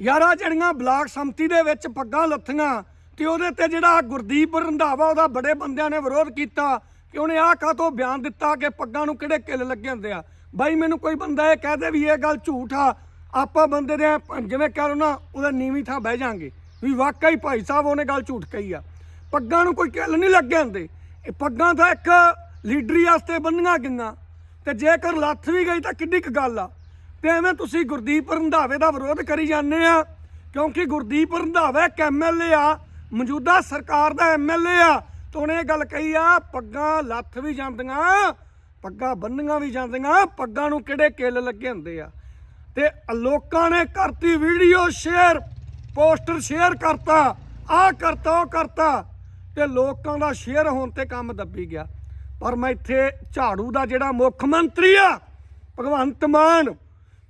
ਯਾਰਾ, ਜਿਹੜੀਆਂ ਬਲਾਕ ਸੰਮਤੀ ਦੇ ਵਿੱਚ ਪੱਗਾਂ ਲੱਥੀਆਂ ਤੇ ਉਹਦੇ ਤੇ ਜਿਹੜਾ ਗੁਰਦੀਪ ਰੰਧਾਵਾ, ਉਹਦਾ ਬੜੇ ਬੰਦਿਆਂ ਨੇ ਵਿਰੋਧ ਕੀਤਾ ਕਿ ਉਹਨੇ ਆਹ ਕਾਤੋਂ ਬਿਆਨ ਦਿੱਤਾ ਕਿ ਪੱਗਾਂ ਨੂੰ ਕਿਹੜੇ ਕਿੱਲ ਲੱਗੇ ਹੁੰਦੇ ਆ? ਬਾਈ, ਮੈਨੂੰ ਕੋਈ ਬੰਦਾ ਇਹ ਕਹਦੇ ਵੀ ਇਹ ਗੱਲ ਝੂਠ ਆ, ਆਪਾਂ ਬੰਦੇ ਦੇ ਜਿਵੇਂ ਕਹਿ ਲਓ ਨਾ, ਉਹਦਾ ਨੀਵੀਂ ਥਾਂ ਬਹਿ ਜਾਾਂਗੇ। ਵੀ ਵਾਕਈ ਭਾਈ ਸਾਹਿਬ ਉਹਨੇ ਗੱਲ ਝੂਠ ਕਹੀ ਆ। ਪੱਗਾਂ ਨੂੰ ਕੋਈ ਕਿੱਲ ਨਹੀਂ ਲੱਗੇ ਹੁੰਦੇ। ਇਹ ਪੱਗਾਂ ਤਾਂ ਇੱਕ ਲੀਡਰੀ ਵਾਸਤੇ ਬੰਨੀਆਂ ਗਈਆਂ। ਤੇ ਜੇਕਰ ਲੱਥ ਵੀ ਗਈ ਤਾਂ ਕਿੱਡੀ ਕੁ ਗੱਲ ਆ। ਤੇ ਐਵੇਂ ਤੁਸੀਂ ਗੁਰਦੀਪ ਰੰਧਾਵੇ ਦਾ ਵਿਰੋਧ ਕਰੀ ਜਾਂਦੇ ਆ, ਕਿਉਂਕਿ ਗੁਰਦੀਪ ਰੰਧਾਵਾ ਇੱਕ ਐਮਐਲਏ ਆ, ਮੌਜੂਦਾ ਸਰਕਾਰ ਦਾ ਐਮਐਲਏ ਆ, ਤੇ ਉਹਨੇ ਇਹ ਗੱਲ ਕਹੀ ਆ, ਪੱਗਾਂ ਲੱਥ ਵੀ ਜਾਂਦੀਆਂ, ਪੱਗਾਂ ਬੰਨੀਆਂ ਵੀ ਜਾਂਦੀਆਂ, ਪੱਗਾਂ ਨੂੰ ਕਿਹੜੇ ਕਿੱਲ ਲੱਗੇ ਹੁੰਦੇ ਆ। ਤੇ ਲੋਕਾਂ ਨੇ ਕਰਤੀ ਵੀਡੀਓ ਸ਼ੇਅਰ, ਪੋਸਟਰ ਸ਼ੇਅਰ ਕਰਤਾ ਆ ਕਰਤਾ, ਉਹ ਕਰਤਾ, ਤੇ ਲੋਕਾਂ ਦਾ ਸ਼ੇਅਰ ਹੋਣ ਤੇ ਕੰਮ ਦੱਬੀ ਗਿਆ। ਪਰ ਮੈਂ ਇੱਥੇ ਝਾੜੂ ਦਾ ਜਿਹੜਾ ਮੁੱਖ ਮੰਤਰੀ ਆ, ਭਗਵੰਤ ਮਾਨ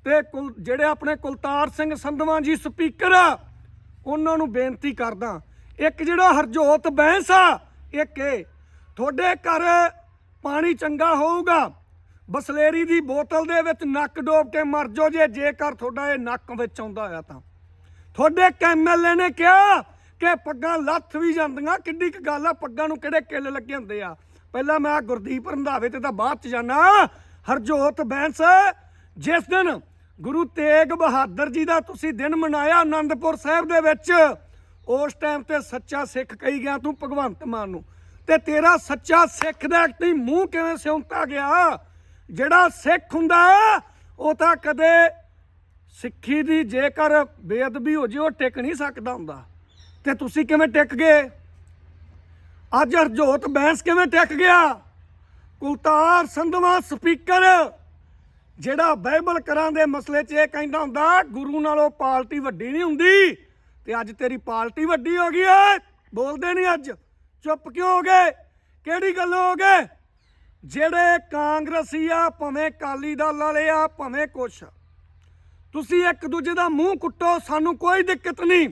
ਤੇ ਕੁਲ ਜਿਹੜੇ ਆਪਣੇ ਕੁਲਤਾਰ ਸਿੰਘ ਸੰਧਵਾਂ ਜੀ ਸਪੀਕਰ ਆ, ਉਹਨਾਂ ਨੂੰ ਬੇਨਤੀ ਕਰਦਾ, ਇੱਕ ਜਿਹੜਾ ਹਰਜੋਤ ਬੈਂਸ ਆ, ਇੱਕ ਇਹ, ਤੁਹਾਡੇ ਘਰ ਪਾਣੀ ਚੰਗਾ ਹੋਊਗਾ, ਬਸਲੇਰੀ ਦੀ ਬੋਤਲ ਦੇ ਵਿੱਚ ਨੱਕ ਡੋਬ ਕੇ ਮਰ ਜਾਓ ਜੇ, ਜੇਕਰ ਤੁਹਾਡਾ ਇਹ ਨੱਕ ਵਿੱਚ ਆਉਂਦਾ ਹੋਇਆ ਤਾਂ। ਤੁਹਾਡੇ ਐਮਐਲਏ ਨੇ ਕਿਹਾ ਕਿ ਪੱਗਾਂ ਲੱਥ ਵੀ ਜਾਂਦੀਆਂ, ਕਿੱਡੀ ਕੁ ਗੱਲ ਆ, ਪੱਗਾਂ ਨੂੰ ਕਿਹੜੇ ਕਿੱਲ ਲੱਗੇ ਹੁੰਦੇ ਆ। ਪਹਿਲਾਂ ਮੈਂ ਗੁਰਦੀਪ ਰੰਧਾਵੇ ਤੇ ਤਾਂ ਬਾਅਦ ਚ ਜਾਣਾ ਹਰਜੋਤ ਬੈਂਸ ਜਿਸ ਦਿਨ ਗੁਰੂ ਤੇਗ ਬਹਾਦਰ ਜੀ ਦਾ ਤੁਸੀਂ ਦਿਨ ਮਨਾਇਆ ਆਨੰਦਪੁਰ ਸਾਹਿਬ ਦੇ ਵਿੱਚ। ਉਸ ਟਾਈਮ ਤੇ ਸੱਚਾ ਸਿੱਖ ਕਹੀ ਗਿਆ ਤੂੰ ਭਗਵੰਤ ਮਾਨ ਨੂੰ। ਤੇ ਤੇਰਾ ਸੱਚਾ ਸਿੱਖ ਦਾ ਤੀ ਮੂੰਹ ਕਿਵੇਂ ਸਿਉਂਤਾ ਗਿਆ? ਜਿਹੜਾ ਸਿੱਖ ਹੁੰਦਾ ਉਹ ਤਾਂ ਕਦੇ ਸਿੱਖੀ ਦੀ ਜੇਕਰ ਬੇਅਦਬੀ ਹੋ ਜੇ, ਉਹ ਟਿਕ ਨਹੀਂ ਸਕਦਾ ਹੁੰਦਾ। ਤੇ ਤੁਸੀਂ ਕਿਵੇਂ ਟਿਕ ਗਏ? ਅੱਜ ਹਰਜੋਤ ਬੈਂਸ ਕਿਵੇਂ ਟਿਕ ਗਿਆ? ਕੁਲਤਾਰ ਸੰਧਵਾ ਸਪੀਕਰ ਜਿਹੜਾ ਬਾਈਬਲ ਕਰਾਂ ਦੇ ਮਸਲੇ 'ਚ ਇਹ ਕਹਿੰਦਾ ਹੁੰਦਾ, ਗੁਰੂ ਨਾਲੋਂ ਪਾਰਟੀ ਵੱਡੀ ਨਹੀਂ ਹੁੰਦੀ। ਤੇ ਅੱਜ ਤੇਰੀ ਪਾਰਟੀ ਵੱਡੀ ਹੋ ਗਈ ਏ। ਬੋਲਦੇ ਨਹੀਂ ਅੱਜ। ਚੁੱਪ ਕਿਉਂ ਹੋ ਗਏ? ਕਿਹੜੀ ਗੱਲ ਹੋ ਗਏ? ਜਿਹੜੇ ਕਾਂਗਰਸੀ ਆ, ਭਾਵੇਂ ਕਾਲੀ ਦਲ ਵਾਲੇ ਆ, ਭਾਵੇਂ ਕੁਛ। ਤੁਸੀਂ ਇੱਕ ਦੂਜੇ ਦਾ ਮੂੰਹ ਕੁੱਟੋ, ਸਾਨੂੰ ਕੋਈ ਦਿੱਕਤ ਨਹੀਂ।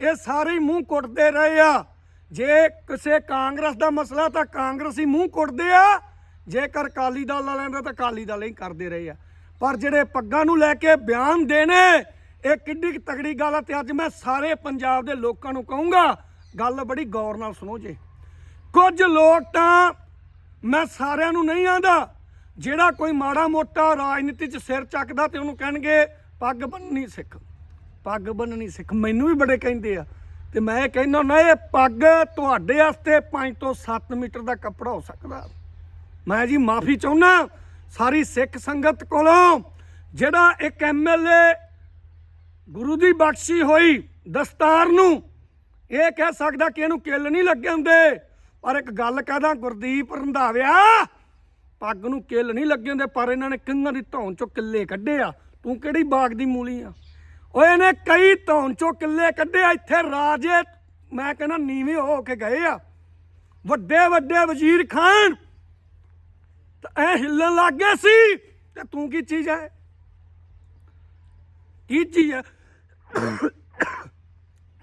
ਇਹ ਸਾਰੇ ਮੂੰਹ ਕੁੱਟਦੇ ਰਹੇ ਆ। ਜੇ ਕਿਸੇ ਕਾਂਗਰਸ ਦਾ ਮਸਲਾ ਤਾਂ ਕਾਂਗਰਸੀ ਮੂੰਹ ਕੁੱਟਦੇ ਆ। ਜੇਕਰ ਕਾਲੀ ਦਲ ਵਾਲਿਆਂ ਦਾ ਤਾਂ ਕਾਲੀ ਦਲ ਹੀ ਕਰਦੇ ਰਹੇ ਆ। ਪਰ ਜਿਹੜੇ ਪੱਗਾਂ ਨੂੰ ਲੈ ਕੇ ਬਿਆਨ ਦੇਣੇ, ਇਹ ਕਿੱਡੀ ਕੁ ਤਗੜੀ ਗੱਲ ਆ ਤੇ ਅੱਜ ਮੈਂ ਸਾਰੇ ਪੰਜਾਬ ਦੇ ਲੋਕਾਂ ਨੂੰ ਕਹੂੰਗਾ, ਗੱਲ ਬੜੀ ਗੌਰ ਨਾਲ ਸੁਣੋ ਜੇ। ਕੁਝ ਲੋਕ ਤਾਂ ਮੈਂ ਸਾਰਿਆਂ ਨੂੰ ਨਹੀਂ ਆਂਦਾ, ਜਿਹੜਾ ਕੋਈ ਮਾੜਾ ਮੋਟਾ ਰਾਜਨੀਤੀ 'ਚ ਸਿਰ ਚੱਕਦਾ ਤੇ ਉਹਨੂੰ ਕਹਿਣਗੇ, ਪੱਗ ਬੰਨਣੀ ਸਿੱਖ। ਪੱਗ ਬੰਨਣੀ ਸਿੱਖ, ਮੈਨੂੰ ਵੀ ਬੜੇ ਕਹਿੰਦੇ ਆ। ਤੇ ਮੈਂ ਇਹ ਕਹਿੰਦਾ ਨਾ ਇਹ ਪੱਗ ਤੁਹਾਡੇ ਵਾਸਤੇ 5 ਤੋਂ 7 ਮੀਟਰ ਦਾ ਕੱਪੜਾ ਹੋ ਸਕਦਾ। ਮੈਂ ਜੀ ਮਾਫੀ ਚਾਹੁੰਦਾ ਸਾਰੀ ਸਿੱਖ ਸੰਗਤ ਕੋਲੋਂ, ਜਿਹੜਾ ਇੱਕ ਐਮਐਲਏ ਗੁਰੂ ਦੀ ਬਖਸ਼ੀ ਹੋਈ ਦਸਤਾਰ ਨੂੰ, ਇਹ ਕਹਿ ਸਕਦਾ ਕਿ ਇਹਨੂੰ ਕਿੱਲ ਨਹੀਂ ਲੱਗੇ ਹੁੰਦੇ, ਪਰ ਇੱਕ ਗੱਲ ਕਹਦਾ ਗੁਰਦੀਪ ਰੰਧਾਵਿਆ, ਪੱਗ ਨੂੰ ਕਿੱਲ ਨਹੀਂ ਲੱਗੇ ਹੁੰਦੇ, ਪਰ ਇਹਨਾਂ ਨੇ ਕਿੰਨਾਂ ਦੀ ਧੌਣ ਚੋਂ ਕਿੱਲੇ ਕੱਢੇ ਆ। ਤੂੰ ਕਿਹੜੀ ਬਾਗ ਦੀ ਮੂਲੀ ਆ? ਓਏ, ਇਹਨੇ ਕਈ ਧੌਣ ਚੋਂ ਕਿੱਲੇ ਕੱਢੇ ਆ, ਇੱਥੇ ਰਾਜੇ, ਮੈਂ ਕਹਿੰਦਾ ਨੀਵੇਂ ਹੋ ਕੇ ਗਏ ਆ। ਵੱਡੇ ਵੱਡੇ ਵਜ਼ੀਰ ਖਾਨ ਤਾਂ ਐ ਹਿੱਲਣ ਲੱਗ ਗਏ ਸੀ। ਤੇ ਤੂੰ ਕੀ ਚੀਜ਼ ਹੈ ਕੀ ਚੀਜ਼ ਹੈ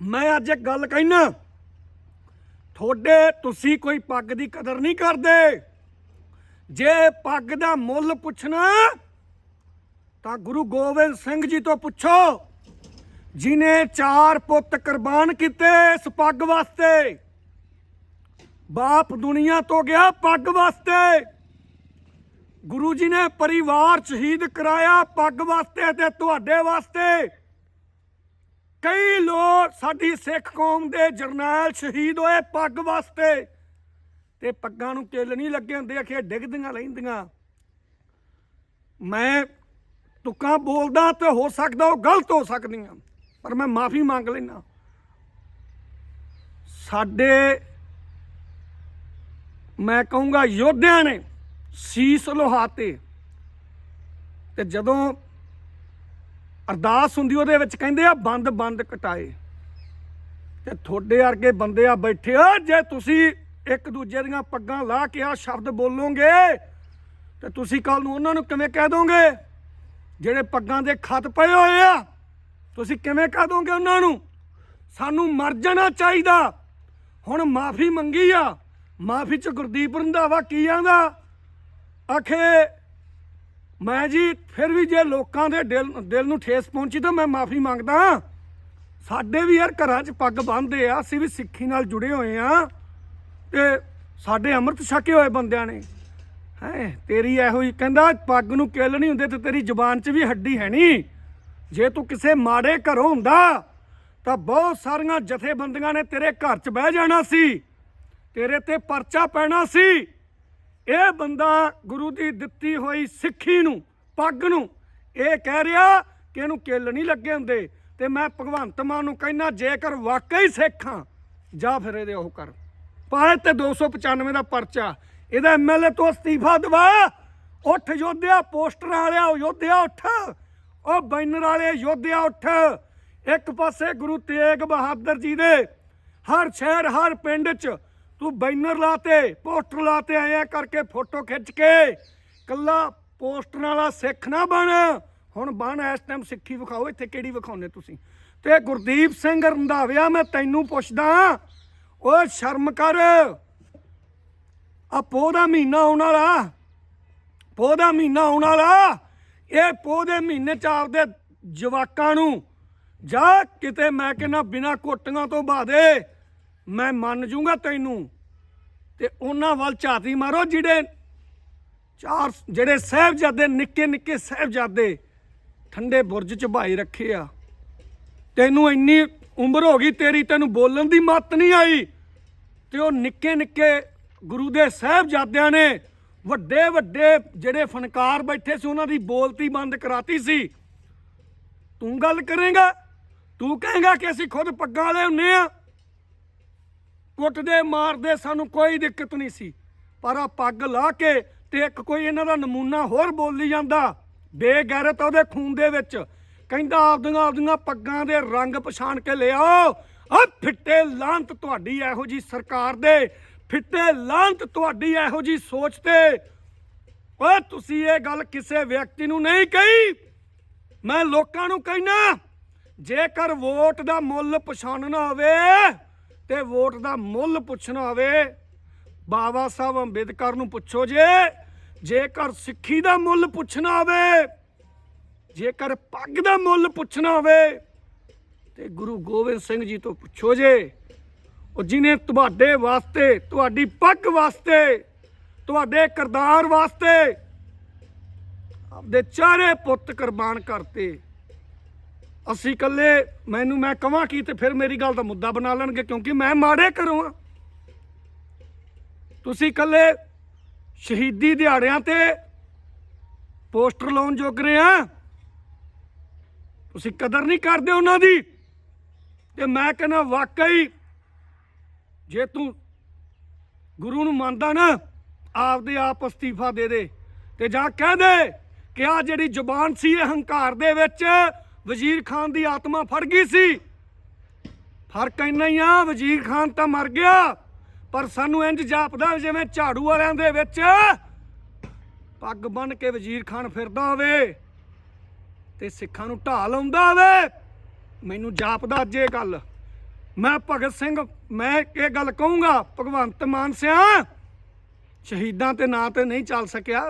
ਮੈਂ ਅੱਜ ਇੱਕ ਗੱਲ ਕਹਿਣਾ ਤੁਹਾਡੇ ਤੁਸੀਂ ਕੋਈ ਪੱਗ ਦੀ ਕਦਰ ਨਹੀਂ ਕਰਦੇ। ਜੇ ਪੱਗ ਦਾ ਮੁੱਲ ਪੁੱਛਣਾ, ਤਾਂ ਗੁਰੂ ਗੋਬਿੰਦ ਸਿੰਘ ਜੀ ਤੋਂ ਪੁੱਛੋ, ਜਿਨੇ ਚਾਰ ਪੁੱਤ ਕੁਰਬਾਨ ਕੀਤੇ ਇਸ ਪੱਗ ਵਾਸਤੇ। ਬਾਪ ਦੁਨੀਆ ਤੋਂ ਗਿਆ ਪੱਗ ਵਾਸਤੇ। ਗੁਰੂ ਜੀ ਨੇ ਪਰਿਵਾਰ ਸ਼ਹੀਦ ਕਰਾਇਆ, ਪੱਗ ਵਾਸਤੇ ਤੇ ਤੁਹਾਡੇ ਵਾਸਤੇ। ਕਈ ਲੋਕ ਸਾਡੀ ਸਿੱਖ ਕੌਮ ਦੇ ਜਰਨੈਲ ਸ਼ਹੀਦ ਹੋਏ ਪੱਗ ਵਾਸਤੇ ਤੇ ਪੱਗਾਂ ਨੂੰ ਕਿੱਲ ਨਹੀਂ ਲੱਗੇ ਹੁੰਦੇ, ਆਖੇ ਡਿੱਗਦੀਆਂ ਲੈਂਦੀਆਂ ਮੈਂ ਤੁਕਾਂ ਬੋਲਦਾ ਤੇ ਹੋ ਸਕਦਾ ਉਹ ਗਲਤ ਹੋ ਸਕਦੀਆਂ, ਪਰ ਮੈਂ ਮਾਫੀ ਮੰਗ ਲੈਣਾ ਸਾਡੇ, ਮੈਂ ਕਹੂੰਗਾ ਯੋਧਿਆਂ ਨੇ ਸੀਸ ਲੋਹਾਤੇ ਤੇ। ਜਦੋਂ ਅਰਦਾਸ ਹੁੰਦੀ ਉਹਦੇ ਵਿੱਚ ਕਹਿੰਦੇ ਆ, ਬੰਦ ਬੰਦ ਕਟਾਏ। ਤੇ ਤੁਹਾਡੇ ਵਰਗੇ ਬੰਦੇ ਆ ਬੈਠੇ ਆ ਜੇ ਤੁਸੀਂ ਇੱਕ ਦੂਜੇ ਦੀਆਂ ਪੱਗਾਂ ਲਾ ਕੇ ਆ ਸ਼ਬਦ ਬੋਲੋਗੇ, ਤੇ ਤੁਸੀਂ ਕੱਲ ਨੂੰ ਉਹਨਾਂ ਨੂੰ ਕਿਵੇਂ ਕਹਿ ਦੋਗੇ? ਜਿਹੜੇ ਪੱਗਾਂ ਦੇ ਖਤ ਪਏ ਹੋਏ ਆ, ਤੁਸੀਂ ਕਿਵੇਂ ਕਹਿ ਦੋਗੇ ਉਹਨਾਂ ਨੂੰ? ਸਾਨੂੰ ਮਰ ਜਾਣਾ ਚਾਹੀਦਾ। ਹੁਣ ਮਾਫੀ ਮੰਗੀ ਆ। ਮਾਫੀ ਚ ਗੁਰਦੀਪ ਰੰਧਾਵਾ ਕੀ ਆਂਦਾ? ਆਖੇ, ਮੈਂ ਜੀ ਫਿਰ ਵੀ ਜੇ ਲੋਕਾਂ ਦੇ ਦਿਲ ਦਿਲ ਨੂੰ ਠੇਸ ਪਹੁੰਚੀ ਤਾਂ ਮੈਂ ਮਾਫੀ ਮੰਗਦਾ ਸਾਡੇ ਵੀ ਯਾਰ ਘਰਾਂ 'ਚ ਪੱਗ ਬੰਨ੍ਹਦੇ ਆ, ਅਸੀਂ ਵੀ ਸਿੱਖੀ ਨਾਲ ਜੁੜੇ ਹੋਏ ਆ। ਤੇ ਸਾਡੇ ਅੰਮ੍ਰਿਤ ਛਕੇ ਹੋਏ ਬੰਦਿਆਂ ਨੇ। ਹੈ, ਤੇਰੀ ਇਹੋ ਹੀ ਕਹਿੰਦਾ, ਪੱਗ ਨੂੰ ਕਿੱਲ ਨਹੀਂ ਹੁੰਦੇ ਤੇ ਤੇਰੀ ਜ਼ੁਬਾਨ 'ਚ ਵੀ ਹੱਡੀ ਹੈ ਨਹੀਂ। ਜੇ ਤੂੰ ਕਿਸੇ ਮਾੜੇ ਘਰੋਂ ਹੁੰਦਾ, ਤਾਂ ਬਹੁਤ ਸਾਰੀਆਂ ਜਥੇਬੰਦੀਆਂ ਨੇ ਤੇਰੇ ਘਰ 'ਚ ਬਹਿ ਜਾਣਾ ਸੀ। ਤੇਰੇ ਤੇ ਪਰਚਾ ਪੈਣਾ ਸੀ। ਇਹ ਬੰਦਾ ਗੁਰੂ ਦੀ ਦਿੱਤੀ ਹੋਈ ਸਿੱਖੀ ਨੂੰ, ਪੱਗ ਨੂੰ, ਇਹ ਕਹਿ ਰਿਹਾ ਕਿ ਇਹਨੂੰ ਕਿੱਲ ਨਹੀਂ ਲੱਗੇ ਹੁੰਦੇ ਤੇ ਮੈਂ ਭਗਵੰਤ ਮਾਨ ਨੂੰ ਕਹਿੰਦਾ, ਜੇਕਰ ਵਾਕਈ ਸਿੱਖ ਹਾਂ, ਜਾ ਫਿਰ ਇਹਦੇ ਉਹ ਕਰ। ਪਾਏ ਤੇ 295 ਦਾ ਪਰਚਾ, ਇਹਦਾ ਐਮਐਲਏ ਤੋਂ ਅਸਤੀਫਾ ਦਵਾ ਉੱਠ ਯੋਧਿਆ, ਪੋਸਟਰਾਂ ਵਾਲਿਆ ਯੋਧਿਆ ਉੱਠ, ਉਹ ਬੈਨਰ ਵਾਲੇ ਯੋਧਿਆ ਉੱਠ। ਇੱਕ ਪਾਸੇ ਗੁਰੂ ਤੇਗ ਬਹਾਦਰ ਜੀ ਦੇ ਹਰ ਸ਼ਹਿਰ, ਹਰ ਪਿੰਡ 'ਚ ਤੂੰ ਬੈਨਰ ਲਾਤੇ ਪੋਸਟਰ ਲਾਤੇ ਆਇਆ ਕਰਕੇ ਫੋਟੋ ਖਿੱਚ ਕੇ। ਕੱਲਾ ਪੋਸਟਰ ਵਾਲਾ ਸਿੱਖ ਨਾ ਬਣ। ਹੁਣ ਬਣ ਇਸ ਟਾਈਮ ਸਿੱਖੀ ਵਿਖਾਓ, ਇੱਥੇ ਕਿਹੜੀ ਵਿਖਾਉਨੇ ਤੁਸੀਂ? ਤੇ ਗੁਰਦੀਪ ਸਿੰਘ ਰੰਧਾਵਿਆ, ਮੈਂ ਤੈਨੂੰ ਪੁੱਛਦਾ, ਓਏ ਸ਼ਰਮ ਕਰ। ਆ ਪੋਹ ਦਾ ਮਹੀਨਾ ਆਉਣ ਵਾਲਾ, ਪੋਹ ਦਾ ਮਹੀਨਾ ਆਉਣ ਵਾਲਾ, ਇਹ ਪੋਹ ਦੇ ਮਹੀਨੇ ਚ ਆਪਦੇ ਜਵਾਕਾਂ ਨੂੰ ਜਾ ਕਿਤੇ ਮੈਂ ਕਹਿੰਦਾ ਬਿਨਾ ਕੋਟੀਆਂ ਤੋਂ ਬਾਦੇ ਮੈਂ ਮੰਨ ਜੂੰਗਾ ਤੈਨੂੰ। ਤੇ ਉਹਨਾਂ ਵੱਲ ਝਾਤੀ ਮਾਰੋ ਜਿਹੜੇ ਚਾਰ ਜਿਹੜੇ ਸਾਹਿਬਜ਼ਾਦੇ, ਨਿੱਕੇ ਨਿੱਕੇ ਸਾਹਿਬਜ਼ਾਦੇ ਠੰਡੇ ਬੁਰਜ ਚ ਭਾਈ ਰੱਖੇ ਆ। ਤੈਨੂੰ ਇੰਨੀ ਉਮਰ ਹੋ ਗਈ, ਤੇਰੀ ਤੈਨੂੰ ਬੋਲਣ ਦੀ ਮੱਤ ਨਹੀਂ ਆਈ। ਤੇ ਉਹ ਨਿੱਕੇ ਨਿੱਕੇ ਗੁਰੂ ਦੇ ਸਾਹਿਬਜ਼ਾਦਿਆਂ ਨੇ ਵੱਡੇ ਵੱਡੇ ਜਿਹੜੇ ਫਨਕਾਰ ਬੈਠੇ ਸੀ, ਉਹਨਾਂ ਦੀ ਬੋਲਤੀ ਬੰਦ ਕਰਾਤੀ ਸੀ। ਤੂੰ ਗੱਲ ਕਰੇਗਾ, ਤੂੰ ਕਹੇਗਾ ਕਿ ਅਸੀਂ ਖੁਦ ਪੱਗਾਂ ਵਾਲੇ ਹੁੰਨੇ ਆ। ਕੁੱਟਦੇ, ਮਾਰਦੇ, ਸਾਨੂੰ ਕੋਈ ਦਿੱਕਤ ਨਹੀਂ ਸੀ। ਪਰ ਆ ਪੱਗ ਲਾ ਕੇ ਤੇ ਇੱਕ ਕੋਈ ਇਹਨਾਂ ਦਾ ਨਮੂਨਾ ਹੋਰ ਬੋਲੀ ਜਾਂਦਾ, ਬੇਗੈਰਤ ਉਹਦੇ ਖੂਨ ਦੇ ਵਿੱਚ। ਕਹਿੰਦਾ, ਆਪਦੀਆਂ ਆਪਦੀਆਂ ਪੱਗਾਂ ਦੇ ਰੰਗ ਪਛਾਣ ਕੇ ਲਿਆਓ। ਆ ਫਿੱਟੇ ਲਾਂਤ ਤੁਹਾਡੀ ਇਹੋ ਜੀ ਸਰਕਾਰ ਦੇ, ਫਿੱਟੇ ਲਾਂਤ ਤੁਹਾਡੀ ਇਹੋ ਜੀ ਸੋਚ ਤੇ। ਓਏ, ਤੁਸੀਂ ਇਹ ਗੱਲ ਕਿਸੇ ਵਿਅਕਤੀ ਨੂੰ ਨਹੀਂ ਕਹੀ। ਮੈਂ ਲੋਕਾਂ ਨੂੰ ਕਹਿਣਾ ਜੇਕਰ ਵੋਟ ਦਾ ਮੁੱਲ ਪਛਾਣਨਾ ਹੋਵੇ ਤੇ ਵੋਟ ਦਾ ਮੁੱਲ ਪੁੱਛਣਾ ਹੋਵੇ, ਬਾਬਾ ਸਾਹਿਬ ਅੰਬੇਦਕਰ ਨੂੰ ਪੁੱਛੋ ਜੇ, ਜੇਕਰ ਸਿੱਖੀ ਦਾ ਮੁੱਲ ਪੁੱਛਣਾ ਹੋਵੇ, ਜੇਕਰ ਪੱਗ ਦਾ ਮੁੱਲ ਪੁੱਛਣਾ ਹੋਵੇ, ਤੇ ਗੁਰੂ ਗੋਬਿੰਦ ਸਿੰਘ ਜੀ ਤੋਂ ਪੁੱਛੋ ਜੇ, ਉਹ ਜਿਨੇ ਤੁਹਾਡੇ ਵਾਸਤੇ, ਤੁਹਾਡੀ ਪੱਗ ਵਾਸਤੇ, ਤੁਹਾਡੇ ਕਰਤਾਰ ਵਾਸਤੇ, ਆਪਦੇ ਚਾਰੇ ਪੁੱਤ ਕੁਰਬਾਨ ਕਰਤੇ। ਅਸੀਂ ਇਕੱਲੇ, ਮੈਨੂੰ ਮੈਂ ਕਹਾਂ ਕੀ ਤੇ ਫਿਰ ਮੇਰੀ ਗੱਲ ਦਾ ਮੁੱਦਾ ਬਣਾ ਲੈਣਗੇ, ਕਿਉਂਕਿ ਮੈਂ ਮਾੜੇ ਘਰੋਂ ਆ। ਤੁਸੀਂ ਇਕੱਲੇ ਸ਼ਹੀਦੀ ਦਿਹਾੜਿਆਂ ਤੇ ਪੋਸਟਰ ਲਾਉਣ ਜੋਗ ਰਹੇ ਆ। ਤੁਸੀਂ ਕਦਰ ਨਹੀਂ ਕਰਦੇ ਉਹਨਾਂ ਦੀ। ਤੇ ਮੈਂ ਕਹਿੰਦਾ, ਵਾਕਈ ਜੇ ਤੂੰ ਗੁਰੂ ਨੂੰ ਮੰਨਦਾ ਨਾ, ਆਪਦੇ ਆਪ ਅਸਤੀਫਾ ਦੇ ਦੇ ਤੇ ਜਾਂ ਕਹਿ ਦੇ ਕਿ ਆ ਜਿਹੜੀ ਜ਼ੁਬਾਨ ਸੀ ਇਹ ਹੰਕਾਰ ਦੇ ਵਿੱਚ ਵਜ਼ੀਰ ਖਾਨ ਦੀ ਆਤਮਾ ਫੜ ਗਈ ਸੀ। ਫ਼ਰਕ ਇੰਨਾ ਹੀ ਆ, ਵਜ਼ੀਰ ਖਾਨ ਤਾਂ ਮਰ ਗਿਆ। ਪਰ ਸਾਨੂੰ ਇੰਜ ਜਾਪਦਾ ਜਿਵੇਂ ਝਾੜੂ ਵਾਲਿਆਂ ਦੇ ਵਿੱਚ ਪੱਗ ਬੰਨ ਕੇ ਵਜ਼ੀਰ ਖਾਨ ਫਿਰਦਾ ਹੋਵੇ ਤੇ ਸਿੱਖਾਂ ਨੂੰ ਢਾਹ ਲਾਉਂਦਾ ਹੋਵੇ। ਮੈਨੂੰ ਜਾਪਦਾ ਅੱਜ ਇਹ ਗੱਲ। ਮੈਂ ਭਗਤ ਸਿੰਘ, ਮੈਂ ਇਹ ਗੱਲ ਕਹੂੰਗਾ, ਭਗਵੰਤ ਮਾਨ ਸਿਆ, ਸ਼ਹੀਦਾਂ ਤੇ ਨਾਂ ਤੇ ਨਹੀਂ ਚੱਲ ਸਕਿਆ।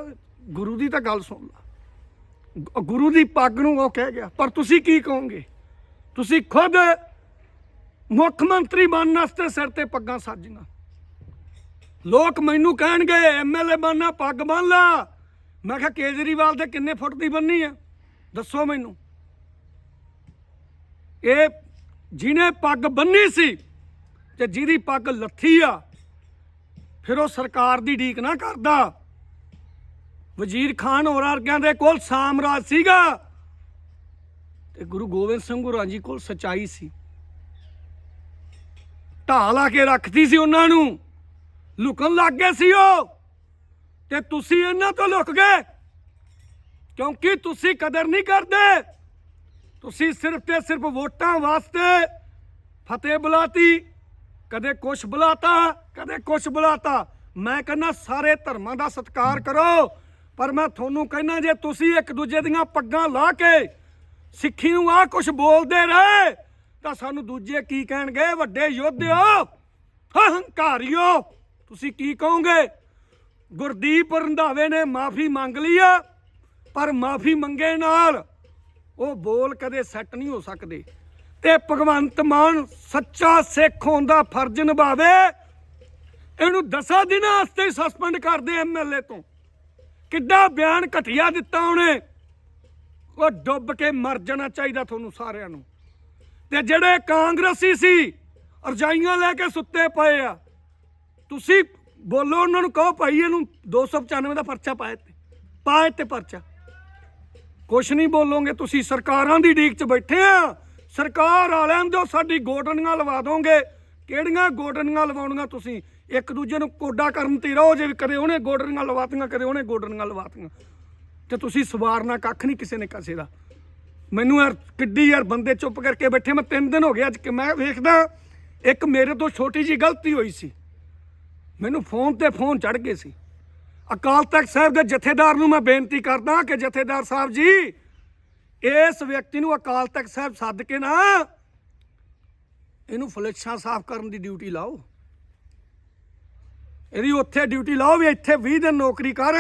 ਗੁਰੂ ਦੀ ਤਾਂ ਗੱਲ ਸੁਣ ਲਾ। ਗੁਰੂ ਦੀ ਪੱਗ ਨੂੰ ਉਹ ਕਹਿ ਗਿਆ, ਪਰ ਤੁਸੀਂ ਕੀ ਕਹੋਗੇ? ਤੁਸੀਂ ਖੁਦ ਮੁੱਖ ਮੰਤਰੀ ਬਣਨ ਵਾਸਤੇ ਸਿਰ ਤੇ ਪੱਗਾਂ ਸਾਜੀਆਂ ਲੋਕ ਮੈਨੂੰ ਕਹਿਣਗੇ ਐਮਐਲਏ ਬਣਨਾ, ਪੱਗ ਬੰਨ ਲਾ। ਮੈਂ ਕਿਹਾ, ਕੇਜਰੀਵਾਲ ਦੇ ਕਿੰਨੇ ਫੁੱਟ ਦੀ ਬੰਨੀ ਆ? ਦੱਸੋ ਮੈਨੂੰ। ਇਹ ਜਿਹਨੇ ਪੱਗ ਬੰਨੀ ਸੀ ਤੇ ਜਿਹਦੀ ਪੱਗ ਲੱਥੀ ਆ, ਫਿਰ ਉਹ ਸਰਕਾਰ ਦੀ ਢੀਕ ਨਾ ਕਰਦਾ। ਵਜ਼ੀਰ ਖਾਨ ਹੋਰਾਂ ਵਰਗਿਆਂ ਦੇ ਕੋਲ ਸਾਮਰਾਜ ਸੀਗਾ। ਤੇ ਗੁਰੂ ਗੋਬਿੰਦ ਸਿੰਘ ਹੋਰਾਂ ਜੀ ਕੋਲ ਸਚਾਈ ਸੀ। ਢਾਹ ਲਾ ਕੇ ਰੱਖਦੀ ਸੀ ਉਹਨਾਂ ਨੂੰ। ਲੁਕਣ ਲੱਗ ਗਏ ਸੀ ਉਹ। ਤੇ ਤੁਸੀਂ ਇਹਨਾਂ ਤੋਂ ਲੁਕ ਗਏ। ਕਿਉਂਕਿ ਤੁਸੀਂ ਕਦਰ ਨਹੀਂ ਕਰਦੇ। ਤੁਸੀਂ ਸਿਰਫ ਤੇ ਸਿਰਫ ਵੋਟਾਂ ਵਾਸਤੇ ਫਤਿਹ ਬੁਲਾਤੀ। ਕਦੇ ਕੁਛ ਬੁਲਾਤਾ, ਕਦੇ ਕੁਛ ਬੁਲਾਤਾ। ਮੈਂ ਕਹਿੰਦਾ, ਸਾਰੇ ਧਰਮਾਂ ਦਾ ਸਤਿਕਾਰ ਕਰੋ। ਪਰ ਮੈਂ ਤੁਹਾਨੂੰ ਕਹਿੰਦਾ ਜੇ ਤੁਸੀਂ ਇੱਕ ਦੂਜੇ ਦੀਆਂ ਪੱਗਾਂ ਲਾ ਕੇ ਸਿੱਖੀ ਨੂੰ ਆ ਕੁਛ ਬੋਲਦੇ ਰਹੇ, ਤਾਂ ਸਾਨੂੰ ਦੂਜੇ ਕੀ ਕਹਿਣਗੇ? ਵੱਡੇ ਯੋਧਿਓ ਹੰਕਾਰਿਓ ਤੁਸੀਂ ਕੀ ਕਹੋਗੇ? ਗੁਰਦੀਪ ਰੰਧਾਵੇ ਨੇ ਮਾਫੀ ਮੰਗ ਲਈ ਆ, ਪਰ ਮਾਫੀ ਮੰਗੇ ਨਾਲ ਉਹ ਬੋਲ ਕਦੇ ਸੈੱਟ ਨਹੀਂ ਹੋ ਸਕਦੇ। ਤੇ ਭਗਵੰਤ ਮਾਨ ਸੱਚਾ ਸਿੱਖ ਹੋਣ ਫਰਜ਼ ਨਿਭਾਵੇ, ਇਹਨੂੰ 10 ਦਿਨਾਂ ਵਾਸਤੇ ਸਸਪੈਂਡ ਕਰਦੇ ਐਮਐਲਏ ਤੋਂ। ਕਿੱਡਾ ਬਿਆਨ ਘਟਿਆ ਦਿੱਤਾ ਉਹਨੇ। ਉਹ ਡੁੱਬ ਕੇ ਮਰ ਜਾਣਾ ਚਾਹੀਦਾ ਤੁਹਾਨੂੰ ਸਾਰਿਆਂ ਨੂੰ। ਤੇ ਜਿਹੜੇ ਕਾਂਗਰਸੀ ਸੀ, ਰਜਾਈਆਂ ਲੈ ਕੇ ਸੁੱਤੇ ਪਏ ਆ। ਤੁਸੀਂ ਬੋਲੋ ਉਹਨਾਂ ਨੂੰ, ਕਹੋ ਭਾਈ ਇਹਨੂੰ 295 ਦਾ ਪਰਚਾ ਪਾਏ ਤੇ। ਪਾਏ ਤੇ ਪਰਚਾ। ਕੁਛ ਨਹੀਂ ਬੋਲੋਗੇ ਤੁਸੀਂ, ਸਰਕਾਰਾਂ ਦੀ ਡੀਕ 'ਚ ਬੈਠੇ ਆ। ਸਰਕਾਰ ਵਾਲਿਆਂ ਦੇ ਸਾਡੀ ਗੋਡਨੀਆਂ ਲਵਾ ਦੋਗੇ, ਕਿਹੜੀਆਂ ਗੋਡਨੀਆਂ ਲਵਾਉਣੀਆਂ ਤੁਸੀਂ? ਇੱਕ ਦੂਜੇ ਨੂੰ ਕੋਡਾ ਕਰਨ ਤੇ ਰਹੋ, ਜੇ ਕਦੇ ਉਹਨੇ ਗੋਡਨੀਆਂ ਲਵਾਤੀਆਂ, ਕਦੇ ਉਹਨੇ ਗੋਡਨੀਆਂ ਲਵਾਤੀਆਂ। ਤੇ ਤੁਸੀਂ ਸਵਾਰਨਾ ਕੱਖ ਨਹੀਂ ਕਿਸੇ ਨੇ ਕਿਸੇ ਦਾ। ਮੈਨੂੰ ਯਾਰ ਕਿੱਡੀ ਯਾਰ ਬੰਦੇ ਚੁੱਪ ਕਰਕੇ ਬੈਠੇ, ਮੈਂ ਤਿੰਨ ਦਿਨ ਹੋ ਗਏ ਅੱਜ ਕਿ ਮੈਂ ਵੇਖਦਾ, ਇੱਕ ਮੇਰੇ ਤੋਂ ਛੋਟੀ ਜੀ ਗਲਤੀ ਹੋਈ ਸੀ। ਮੈਨੂੰ ਫੋਨ ਤੇ ਫੋਨ ਚੜ ਗਏ ਸੀ। ਅਕਾਲ ਤਖਤ ਸਾਹਿਬ ਦੇ ਜਥੇਦਾਰ ਨੂੰ ਮੈਂ ਬੇਨਤੀ ਕਰਦਾ ਕਿ ਜਥੇਦਾਰ ਸਾਹਿਬ ਜੀ, ਇਸ ਵਿਅਕਤੀ ਨੂੰ ਅਕਾਲ ਤਖਤ ਸਾਹਿਬ ਸੱਦ ਕੇ ਨਾ, ਇਹਨੂੰ ਫਲੈਕਸ਼ਾਂ ਸਾਫ਼ ਕਰਨ ਦੀ ਡਿਊਟੀ ਲਾਓ। ਇਹਦੀ ਉੱਥੇ ਡਿਊਟੀ ਲਾਓ ਵੀ ਇੱਥੇ 20 ਦਿਨ ਨੌਕਰੀ ਕਰ।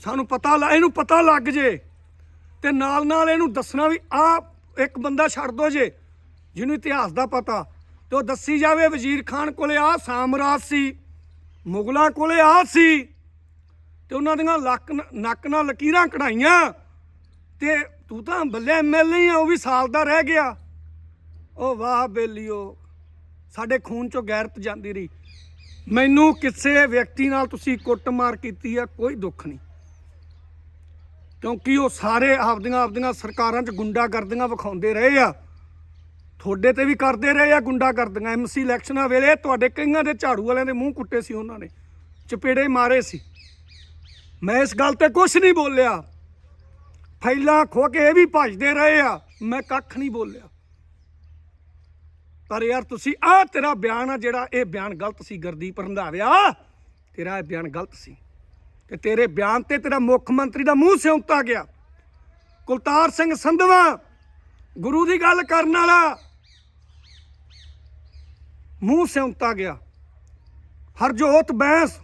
ਸਾਨੂੰ ਪਤਾ ਲਾ ਇਹਨੂੰ ਪਤਾ ਲੱਗ ਜੇ। ਤੇ ਨਾਲ ਨਾਲ ਇਹਨੂੰ ਦੱਸਣਾ ਵੀ ਆ ਇੱਕ ਬੰਦਾ ਛੱਡ ਦੋ ਜੇ, ਜਿਹਨੂੰ ਇਤਿਹਾਸ ਦਾ ਪਤਾ। ਤੇ ਉਹ ਦੱਸੀ ਜਾਵੇ ਵਜ਼ੀਰ ਖਾਨ ਕੋਲੇ ਆ ਸਾਮਰਾਜ ਸੀ, ਮੁਗਲਾਂ ਕੋਲੇ ਆ ਸੀ। ਤੇ ਉਹਨਾਂ ਦੀਆਂ ਲੱਕ ਨੱਕ ਨਾਲ ਲਕੀਰਾਂ ਕਢਾਈਆਂ। ਤੇ ਤੂੰ ਤਾਂ ਬੱਲੇ ਐਮਐਲਏ ਆ, ਉਹ ਵੀ ਸਾਲ ਦਾ ਰਹਿ ਗਿਆ। ਉਹ ਵਾਹ ਬੇਲੀਓ, ਸਾਡੇ ਖੂਨ ਚੋਂ ਗੈਰਤ ਜਾਂਦੀ ਰਹੀ। ਮੈਨੂੰ ਕਿਸੇ ਵਿਅਕਤੀ ਨਾਲ ਤੁਸੀਂ ਕੁੱਟਮਾਰ ਕੀਤੀ ਆ, ਕੋਈ ਦੁੱਖ ਨਹੀਂ। ਕਿਉਂਕਿ ਉਹ ਸਾਰੇ ਆਪਦੀਆਂ ਆਪਦੀਆਂ ਸਰਕਾਰਾਂ 'ਚ ਗੁੰਡਾਗਰਦੀਆਂ ਵਿਖਾਉਂਦੇ ਰਹੇ ਆ। ਤੁਹਾਡੇ ਤੇ ਵੀ ਕਰਦੇ ਰਹੇ ਆ ਗੁੰਡਾਗਰਦੀਆਂ। ਐਮਸੀ ਇਲੈਕਸ਼ਨਾਂ ਵੇਲੇ ਤੁਹਾਡੇ ਕਈਆਂ ਦੇ ਝਾੜੂ ਵਾਲਿਆਂ ਦੇ ਮੂੰਹ ਕੁੱਟੇ ਸੀ ਉਹਨਾਂ ਨੇ, ਚਪੇੜੇ ਮਾਰੇ ਸੀ। ਮੈਂ ਇਸ ਗੱਲ ਤੇ ਕੁਝ ਨਹੀਂ ਬੋਲਿਆ। ਫੈਲਾ ਖੋ ਕੇ ਇਹ ਵੀ ਭੱਜਦੇ ਰਹੇ ਆ, ਮੈਂ ਕੱਖ ਨਹੀਂ ਬੋਲਿਆ। ਪਰ ਯਾਰ ਤੁਸੀਂ, ਆ ਤੇਰਾ ਬਿਆਨ ਆ ਜਿਹੜਾ ਇਹ ਬਿਆਨ ਗਲਤ ਸੀ ਗੁਰਦੀਪ ਰੰਧਾਵਿਆ। ਤੇਰਾ ਇਹ ਬਿਆਨ ਗਲਤ ਸੀ। ਤੇ ਤੇਰੇ ਬਿਆਨ ਤੇ ਤੇਰਾ ਮੁੱਖ ਮੰਤਰੀ ਦਾ ਮੂੰਹ ਸਿਉਂਤਾ ਗਿਆ। ਕੁਲਤਾਰ ਸਿੰਘ ਸੰਧਵਾ, ਗੁਰੂ ਦੀ ਗੱਲ ਕਰਨ ਵਾਲਾ, ਮੂੰਹ ਸਿਉਂਤਾ ਗਿਆ। ਹਰਜੋਤ ਬੈਂਸ,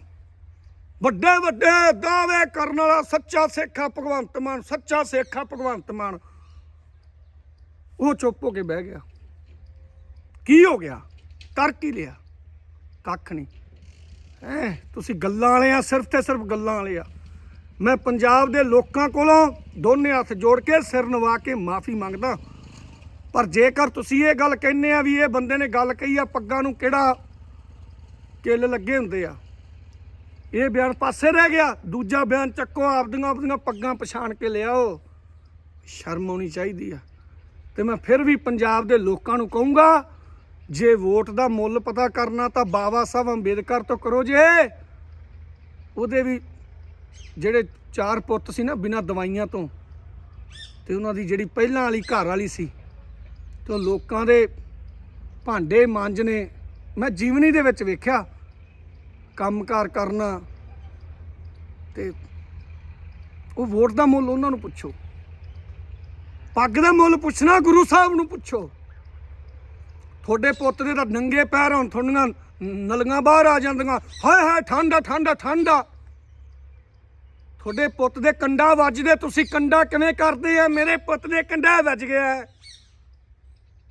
ਵੱਡੇ ਵੱਡੇ ਦਾਅਵੇ ਕਰਨ ਵਾਲਾ, ਸੱਚਾ ਸਿੱਖ ਆ ਭਗਵੰਤ ਮਾਨ, ਸੱਚਾ ਸਿੱਖ ਆ ਭਗਵੰਤ ਮਾਨ। ਉਹ ਚੁੱਪ ਹੋ ਕੇ ਬਹਿ ਗਿਆ। ਕੀ ਹੋ ਗਿਆ? ਕਰ ਕੀ ਲਿਆ। ਕੱਖ ਨਹੀਂ। ਐ ਤੁਸੀਂ ਗੱਲਾਂ ਵਾਲੇ ਆ, ਸਿਰਫ ਤੇ ਸਿਰਫ ਗੱਲਾਂ ਵਾਲੇ ਆ। ਮੈਂ ਪੰਜਾਬ ਦੇ ਲੋਕਾਂ ਕੋਲੋਂ ਦੋਨੇ ਹੱਥ ਜੋੜ ਕੇ ਸਿਰ ਨਵਾ ਕੇ ਮਾਫੀ ਮੰਗਦਾ। ਪਰ ਜੇਕਰ ਤੁਸੀਂ ਇਹ ਗੱਲ ਕਹਿੰਦੇ ਆ ਵੀ ਇਹ ਬੰਦੇ ਨੇ ਗੱਲ ਕਹੀ ਆ, ਪੱਗਾਂ ਨੂੰ ਕਿਹੜਾ ਕਿੱਲ ਲੱਗੇ ਹੁੰਦੇ ਆ? ਇਹ ਬਿਆਨ ਪਾਸੇ ਰਹਿ ਗਿਆ। ਦੂਜਾ ਬਿਆਨ ਚੱਕੋ, ਆਪਦੀਆਂ ਆਪਦੀਆਂ ਪੱਗਾਂ ਪਛਾਣ ਕੇ ਲਿਆਓ। ਸ਼ਰਮ ਆਉਣੀ ਚਾਹੀਦੀ ਆ। ਤੇ ਮੈਂ ਫਿਰ ਵੀ ਪੰਜਾਬ ਦੇ ਲੋਕਾਂ ਨੂੰ ਕਹੂੰਗਾ ਜੇ ਵੋਟ ਦਾ ਮੁੱਲ ਪਤਾ ਕਰਨਾ ਤਾਂ ਬਾਬਾ ਸਾਹਿਬ ਅੰਬੇਦਕਰ ਤੋਂ ਕਰੋ ਜੇ। ਉਹਦੇ ਵੀ ਜਿਹੜੇ ਚਾਰ ਪੁੱਤ ਸੀ ਨਾ ਬਿਨਾਂ ਦਵਾਈਆਂ ਤੋਂ, ਤੇ ਉਹਨਾਂ ਦੀ ਜਿਹੜੀ ਪਹਿਲਾਂ ਵਾਲੀ ਘਰ ਵਾਲੀ ਸੀ, ਤੇ ਉਹ ਲੋਕਾਂ ਦੇ ਭਾਂਡੇ ਮਾਂਜਣੇ ਮੈਂ ਜੀਵਨੀ ਦੇ ਵਿੱਚ ਵੇਖਿਆ, ਕੰਮਕਾਰ ਕਰਨਾ ਤੇ ਉਹ ਵੋਟ ਦਾ ਮੁੱਲ ਉਹਨਾਂ ਨੂੰ ਪੁੱਛੋ। ਪੱਗ ਦਾ ਮੁੱਲ ਪੁੱਛਣਾ, ਗੁਰੂ ਸਾਹਿਬ ਨੂੰ ਪੁੱਛੋ। ਤੁਹਾਡੇ ਪੁੱਤ ਦੇ ਤਾਂ ਨੰਗੇ ਪੈਰ ਹੁਣ, ਤੁਹਾਡੀਆਂ ਨਲੀਆਂ ਬਾਹਰ ਆ ਜਾਂਦੀਆਂ। ਹਾਏ ਹਾਏ, ਠੰਡਾ ਠੰਡਾ ਠੰਡਾ ਤੁਹਾਡੇ ਪੁੱਤ ਦੇ ਕੰਡਾ ਵੱਜਦੇ, ਤੁਸੀਂ ਕੰਡਾ ਕਿਵੇਂ ਕਰਦੇ ਆ? ਮੇਰੇ ਪੁੱਤ ਦੇ ਕੰਡਾ ਵੱਜ ਗਿਆ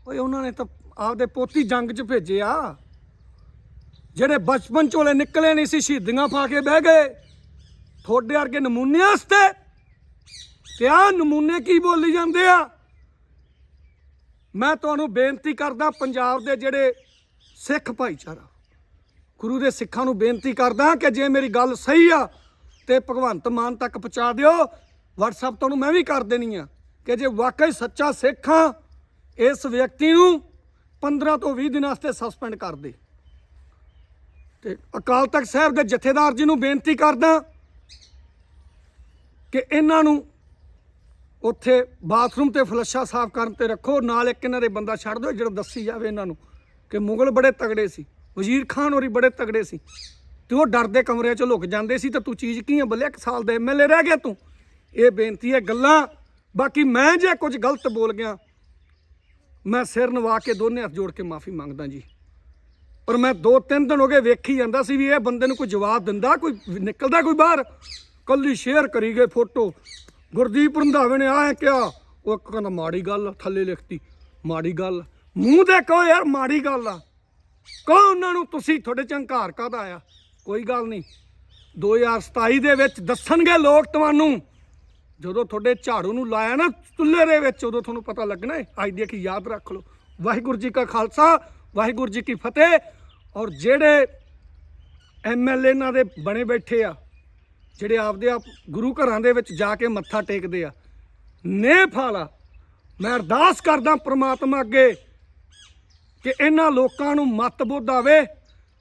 ਓਏ, ਉਹਨਾਂ ਨੇ ਤਾਂ ਆਪਦੇ ਪੋਤੀ ਜੰਗ 'ਚ ਭੇਜਿਆ ਜਿਹੜੇ ਬਚਪਨ ਚੋਲੇ ਨਿਕਲੇ ਨਹੀਂ ਸੀ, ਸ਼ਹੀਦੀਆਂ ਪਾ ਕੇ ਬਹਿ ਗਏ। ਤੁਹਾਡੇ ਵਰਗੇ ਨਮੂਨੇ ਵਾਸਤੇ। ਤੇ ਆ ਨਮੂਨੇ ਕੀ ਬੋਲੀ ਜਾਂਦੇ ਆ? ਮੈਂ ਤੁਹਾਨੂੰ ਬੇਨਤੀ ਕਰਦਾ ਪੰਜਾਬ ਦੇ ਜਿਹੜੇ ਸਿੱਖ ਭਾਈਚਾਰਾ, ਗੁਰੂ ਦੇ ਸਿੱਖਾਂ ਨੂੰ ਬੇਨਤੀ ਕਰਦਾ ਕਿ ਜੇ ਮੇਰੀ ਗੱਲ ਸਹੀ ਆ ਤੇ ਭਗਵੰਤ ਮਾਨ ਤੱਕ ਪਹੁੰਚਾ ਦਿਓ। WhatsApp ਤੁਹਾਨੂੰ ਮੈਂ ਵੀ ਕਰ ਦੇਣੀ ਆ ਕਿ ਜੇ ਵਾਕਈ ਸੱਚਾ ਸਿੱਖ ਆ, ਇਸ ਵਿਅਕਤੀ ਨੂੰ 15 ਤੋਂ 20 ਦਿਨਾਂ ਵਾਸਤੇ ਸਸਪੈਂਡ ਕਰ ਦੇ। ਤੇ ਅਕਾਲ ਤਖਤ ਸਾਹਿਬ ਦੇ ਜਥੇਦਾਰ ਜੀ ਨੂੰ ਬੇਨਤੀ ਕਰਦਾ ਕਿ ਇਹਨਾਂ ਨੂੰ ਉੱਥੇ ਬਾਥਰੂਮ ਤੇ ਫਲੱਸ਼ਾਂ ਸਾਫ਼ ਕਰਨ ਤੇ ਰੱਖੋ, ਨਾਲ ਇੱਕ ਇਹਨਾਂ ਦੇ ਬੰਦਾ ਛੱਡ ਦਿਓ, ਜਿਹੜਾ ਦੱਸੀ ਜਾਵੇ ਇਹਨਾਂ ਨੂੰ ਕਿ ਮੁਗਲ ਬੜੇ ਤਗੜੇ ਸੀ, ਵਜ਼ੀਰ ਖਾਨ ਹੋਰੀ ਬੜੇ ਤਗੜੇ ਸੀ। ਤੇ ਉਹ ਡਰਦੇ ਕਮਰਿਆਂ 'ਚ ਲੁਕ ਜਾਂਦੇ ਸੀ, ਤਾਂ ਤੂੰ ਚੀਜ਼ ਕੀ ਹੈ ਬੱਲੇ ਇੱਕ ਸਾਲ ਦਾ ਐਮਐਲਏ ਰਹਿ ਗਿਆ ਤੂੰ। ਇਹ ਬੇਨਤੀ ਹੈ ਗੱਲਾਂ, ਬਾਕੀ ਮੈਂ ਜੇ ਕੁਝ ਗਲਤ ਬੋਲ ਗਿਆ, ਮੈਂ ਸਿਰ ਨਵਾ ਕੇ ਦੋਨੇ ਹੱਥ ਜੋੜ ਕੇ ਮਾਫੀ ਮੰਗਦਾ ਜੀ। ਪਰ ਮੈਂ ਦੋ ਤਿੰਨ ਦਿਨ ਹੋ ਗਏ ਵੇਖੀ ਜਾਂਦਾ ਸੀ ਵੀ ਇਹ ਬੰਦੇ ਨੂੰ ਕੋਈ ਜਵਾਬ ਦਿੰਦਾ, ਕੋਈ ਨਿਕਲਦਾ ਕੋਈ ਬਾਹਰ। ਕੱਲੀ ਸ਼ੇਅਰ ਕਰੀ ਗਏ ਫੋਟੋ ਗੁਰਦੀਪ ਰੰਧਾਵੇ ਨੇ ਆਹ ਕਿਹਾ ਉਹ ਇੱਕ ਕਹਿੰਦਾ ਮਾੜੀ ਗੱਲ ਆ, ਥੱਲੇ ਲਿਖਤੀ ਮਾੜੀ ਗੱਲ ਮੂੰਹ ਤੇ ਕਹੋ ਯਾਰ ਮਾੜੀ ਗੱਲ ਆ? ਕਹੋ ਉਹਨਾਂ ਨੂੰ ਤੁਸੀਂ ਤੁਹਾਡੇ ਚ ਹੰਕਾਰ ਕਾਹਦਾ ਆ ਕੋਈ ਗੱਲ ਨਹੀਂ। 2027 ਦੇ ਵਿੱਚ ਦੱਸਣਗੇ ਲੋਕ ਤੁਹਾਨੂੰ। ਜਦੋਂ ਤੁਹਾਡੇ ਝਾੜੂ ਨੂੰ ਲਾਇਆ ਨਾ ਚੁੱਲ੍ਹੇ ਦੇ ਵਿੱਚ ਉਦੋਂ ਤੁਹਾਨੂੰ ਪਤਾ ਲੱਗਣਾ ਹੈ ਅੱਜ ਦੀ ਕੀ ਯਾਦ ਰੱਖ ਲਓ। ਵਾਹਿਗੁਰੂ ਜੀ ਕਾ ਖਾਲਸਾ ਵਾਹਿਗੁਰੂ ਜੀ ਕੀ ਫਤਿਹ। ਔਰ ਜਿਹੜੇ ਐਮਐਲਏ ਇਹਨਾਂ ਦੇ ਬਣੇ ਬੈਠੇ ਆ ਜਿਹੜੇ ਆਪਦੇ ਆਪ ਗੁਰੂ ਘਰਾਂ ਦੇ ਵਿੱਚ ਜਾ ਕੇ ਮੱਥਾ ਟੇਕਦੇ ਆ। ਨੇ ਫਾਲਾ। ਮੈਂ ਅਰਦਾਸ ਕਰਦਾ ਪ੍ਰਮਾਤਮਾ ਅੱਗੇ ਕਿ ਇਹਨਾਂ ਲੋਕਾਂ ਨੂੰ ਮਤ ਬੁੱਧ ਆਵੇ।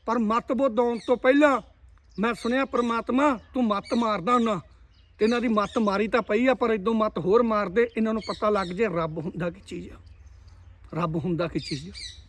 ਪਰ ਮਤ ਬੁੱਧ ਆਉਣ ਤੋਂ ਪਹਿਲਾਂ ਮੈਂ ਸੁਣਿਆ, ਪ੍ਰਮਾਤਮਾ, ਤੂੰ ਮਤ ਮਾਰਦਾ ਹੁੰਨਾ। ਤੇ ਇਹਨਾਂ ਦੀ ਮਤ ਮਾਰੀ ਤਾਂ ਪਈ ਆ, ਪਰ ਇਦੋਂ ਮਤ ਹੋਰ ਮਾਰਦੇ, ਇਹਨਾਂ ਨੂੰ ਪਤਾ ਲੱਗ ਜੇ ਰੱਬ ਹੁੰਦਾ ਕੀ ਚੀਜ਼ ਆ। ਰੱਬ ਹੁੰਦਾ ਕੀ ਚੀਜ਼ ਆ।